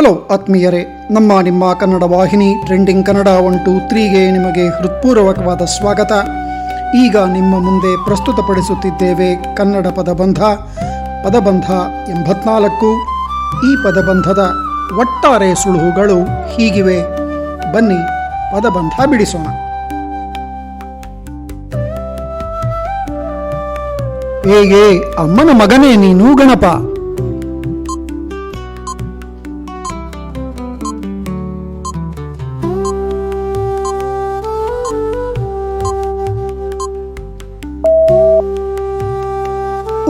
Hello ಆತ್ಮೀಯರೇ, ನಮ್ಮ ನಿಮ್ಮ ಕನ್ನಡ ವಾಹಿನಿ ಟ್ರೆಂಡಿಂಗ್ ಕನ್ನಡ ಒನ್ ಟು ತ್ರೀಗೆ ನಿಮಗೆ ಹೃತ್ಪೂರ್ವಕವಾದ ಸ್ವಾಗತ. ಈಗ ನಿಮ್ಮ ಮುಂದೆ ಪ್ರಸ್ತುತಪಡಿಸುತ್ತಿದ್ದೇವೆ ಕನ್ನಡ ಪದಬಂಧ ಪದಬಂಧ ಎಂಬತ್ನಾಲ್ಕು. ಈ ಪದಬಂಧದ ಒಟ್ಟಾರೆ ಸುಳುಹುಗಳು ಹೀಗಿವೆ. ಬನ್ನಿ, ಪದಬಂಧ ಬಿಡಿಸೋಣ. ಹೇಗೆ ಅಮ್ಮನ ಮಗನೇ ನೀನು ಗಣಪ.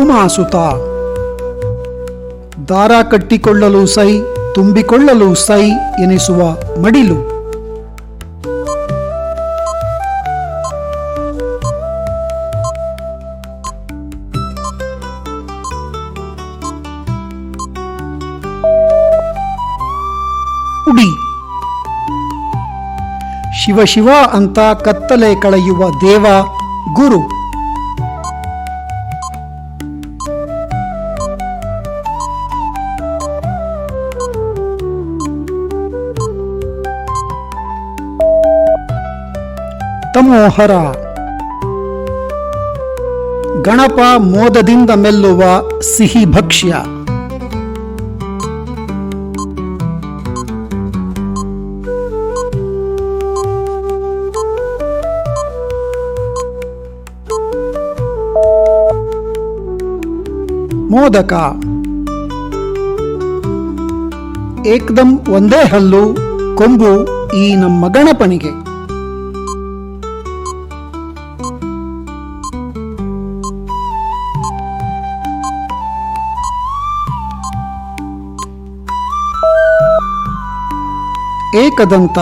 ಉಮಾಸುತ. ದಾರ ಕಟ್ಟಿಕೊಳ್ಳಲು ಸೈ, ತುಂಬಿಕೊಳ್ಳಲು ಸೈ ಎನಿಸುವ ಮಡಿಲು. ಉಡಿ. ಶಿವ ಶಿವ ಅಂತ ಕತ್ತಲೆ ಕಳೆಯುವ ದೇವ ಗುರು. ತಮೋಹರ ಗಣಪ ಮೋದದಿಂದ ಮೆಲ್ಲುವ ಸಿಹಿ ಭಕ್ಷ್ಯ. ಮೋದಕ. ಏಕ್ದಂ ಒಂದೇ ಹಲ್ಲು ಕೊಂಬು ಈ ನಮ್ಮ ಗಣಪನಿಗೆ. ಏಕದಂತ.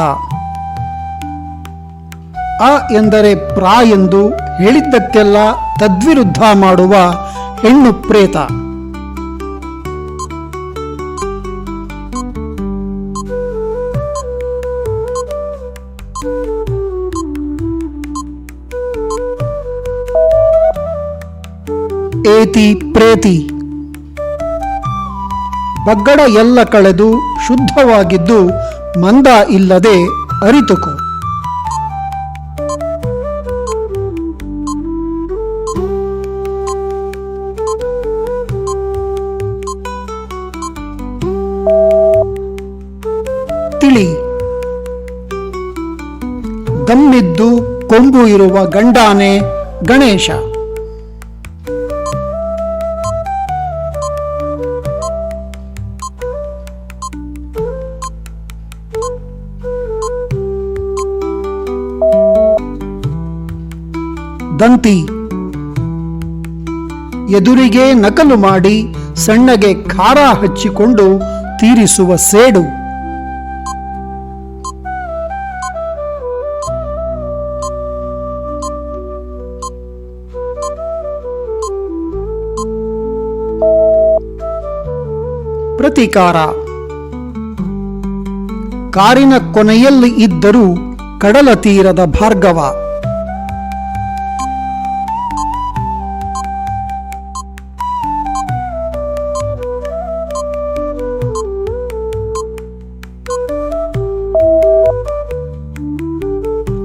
ಅ ಎಂದರೆ ಪ್ರಾ ಎಂದು ಹೇಳಿದ್ದಕ್ಕೆಲ್ಲ ತದ್ವಿರುದ್ಧ ಮಾಡುವ ಹೆಣ್ಣು ಪ್ರೇತ. ಏತಿ ಪ್ರೇತಿ. ಬಗ್ಗಡ ಎಲ್ಲ ಕಳೆದು ಶುದ್ಧವಾಗಿದ್ದು ಮಂದ ಇಲ್ಲದೆ ಅರಿತುಕೋ. ತಿಳಿ. ದಮ್ಮಿದ್ದು ಕೊಂಬು ಇರುವ ಗಂಡಾನೆ ಗಣೇಶ. ದಂತಿ. ಎದುರಿಗೆ ನಕಲು ಮಾಡಿ ಸಣ್ಣಗೆ ಖಾರ ಹಚ್ಚಿಕೊಂಡು ತೀರಿಸುವ ಸೇಡು. ಪ್ರತಿಕಾರ. ಕಾರಿನ ಕೊನೆಯಲ್ಲಿ ಇದ್ದರೂ ಕಡಲ ತೀರದ ಭಾರ್ಗವ.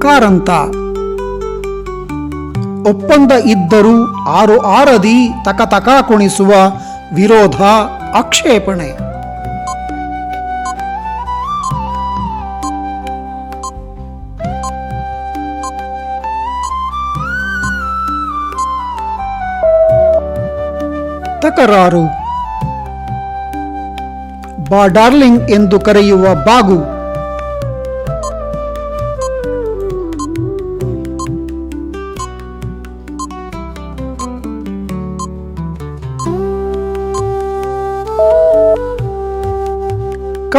ಕಾರಂತ ಒಪ್ಪಂದ ಇದ್ದರೂ ಆರು ಆರದಿ ತಕತಕ ತಕ ಕುಣಿಸುವ ವಿರೋಧ ಆಕ್ಷೇಪಣೆ. ತಕರಾರು. ಬಾ ಡಾರ್ಲಿಂಗ್ ಎಂದು ಕರೆಯುವ ಬಾಗು.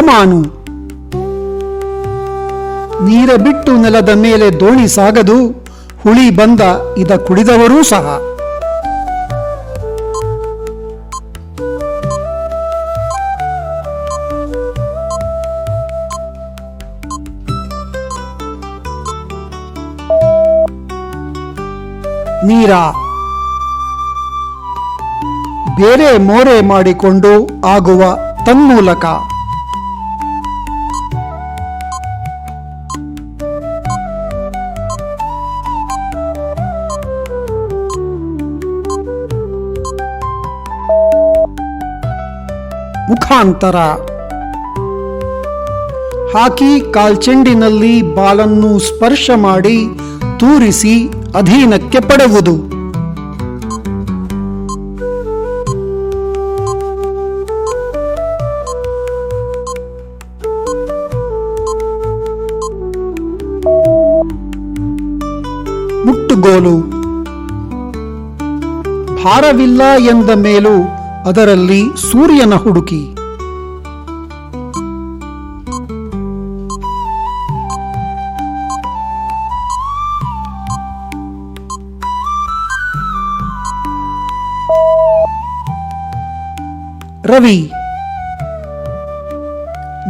ಕಮಾನು ನೀರ ಬಿಟ್ಟು ನೆಲದ ಮೇಲೆ ದೋಣಿ ಸಾಗದು, ಹುಳಿ ಬಂದ ಇದ ಕುಡಿದವರೂ ಸಹ. ನೀರ. ಬೇರೆ ಮೋರೆ ಮಾಡಿಕೊಂಡು ಆಗುವ ತನ್ಮೂಲಕ. ಮುಖಾಂತರ. ಹಾಕಿ ಕಾಲ್ಚೆಂಡಿನಲ್ಲಿ ಬಾಲನ್ನು ಸ್ಪರ್ಶ ಮಾಡಿ ತೂರಿಸಿ ಅಧೀನಕ್ಕೆ ಪಡೆಯುವುದು ಮುಟ್ಟುಗೋಲು. ಭಾರವಿಲ್ಲ ಎಂದ ಮೇಲೂ ಅದರಲ್ಲಿ ಸೂರ್ಯನ ಹುಡುಕಿ. ರವಿ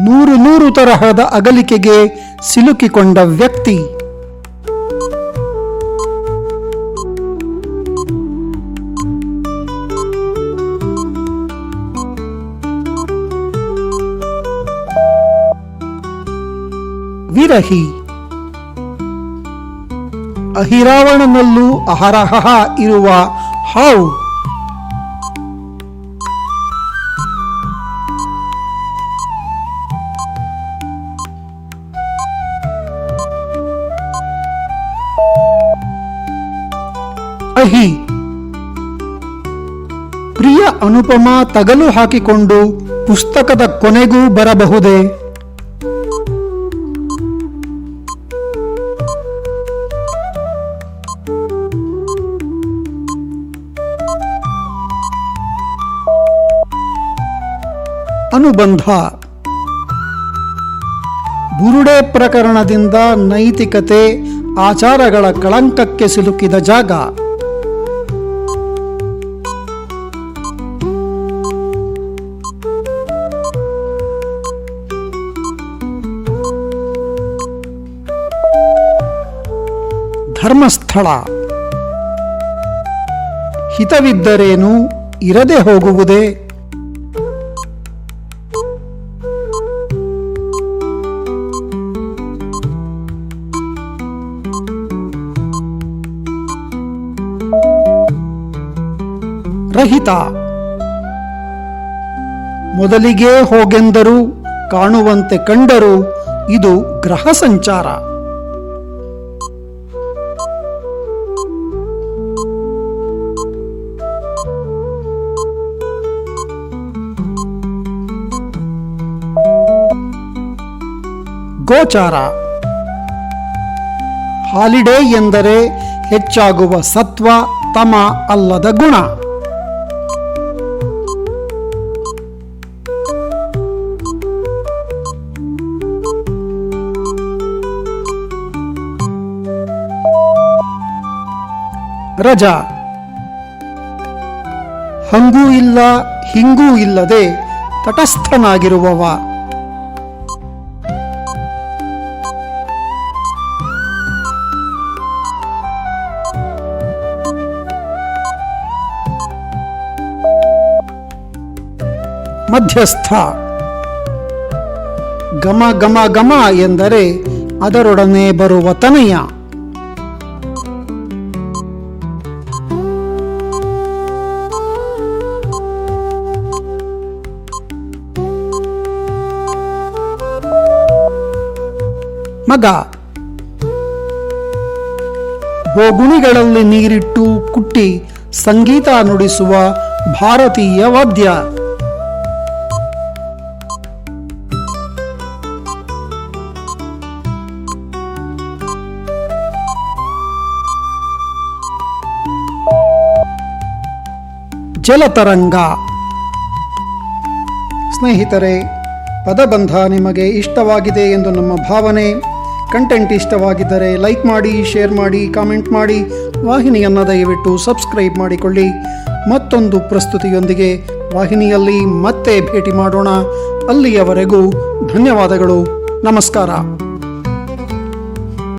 ನೂರು ನೂರು ತರಹದ ಅಗಲಿಕೆಗೆ ಸಿಲುಕಿಕೊಂಡ ವ್ಯಕ್ತಿ. ವಿರಹಿ ಅಹಿರಾವಣನಲ್ಲೂ ಅಹರಹ ಇರುವ ಹಾವು. ಅಹಿ. ಪ್ರಿಯ ಅನುಪಮ ತಗಲು ಹಾಕಿಕೊಂಡು ಪುಸ್ತಕದ ಕೊನೆಗೂ ಬರಬಹುದೇ? ಅನುಬಂಧ. ಬುರುಡೆ ಪ್ರಕರಣದಿಂದ ನೈತಿಕತೆ ಆಚಾರಗಳ ಕಳಂಕಕ್ಕೆ ಸಿಲುಕಿದ ಜಾಗ. ಧರ್ಮಸ್ಥಳ. ಹಿತವಿದ್ದರೇನು ಇರದೆ ಹೋಗುವುದೇ ರಹಿತ ಮೊದಲಿಗೆ ಹೋಗೆಂದರೂ ಕಾಣುವಂತೆ ಕಂಡರು ಇದು ಗ್ರಹ ಸಂಚಾರ. ಗೋಚಾರ. ಹಾಲಿಡೇ ಎಂದರೆ ಹೆಚ್ಚಾಗುವ ಸತ್ವ ತಮ ಅಲ್ಲದ ಗುಣ. ರಜಾ. ಹಂಗೂ ಇಲ್ಲ ಹಿಂಗೂ ಇಲ್ಲದೆ ತಟಸ್ಥನಾಗಿರುವವ. ಮಧ್ಯಸ್ಥ. ಗಮ ಗಮ ಗಮ ಎಂದರೆ ಅದರೊಡನೆ ಬರುವ ತನಯ. ಮಗ. ಬೋಗುಣಿಗಳಲ್ಲಿ ನೀರಿಟ್ಟು ಕುಟ್ಟಿ ಸಂಗೀತ ನುಡಿಸುವ ಭಾರತೀಯ ವಾದ್ಯ. ಜಲತರಂಗ. ಸ್ನೇಹಿತರೆ, ಪದಬಂಧ ನಿಮಗೆ ಇಷ್ಟವಾಗಿದೆ ಎಂದು ನಮ್ಮ ಭಾವನೆ. ಕಂಟೆಂಟ್ ಇಷ್ಟವಾಗಿದ್ದರೆ ಲೈಕ್ ಮಾಡಿ ಶೇರ್ ಮಾಡಿ ಕಾಮೆಂಟ್ ಮಾಡಿ. ವಾಹಿನಿಯನ್ನು ದಯವಿಟ್ಟು ಸಬ್ಸ್ಕ್ರೈಬ್ ಮಾಡಿಕೊಳ್ಳಿ. ಮತ್ತೊಂದು ಪ್ರಸ್ತುತಿಯೊಂದಿಗೆ ವಾಹಿನಿಯಲ್ಲಿ ಮತ್ತೆ ಭೇಟಿ ಮಾಡೋಣ. ಅಲ್ಲಿಯವರೆಗೂ ಧನ್ಯವಾದಗಳು. ನಮಸ್ಕಾರ.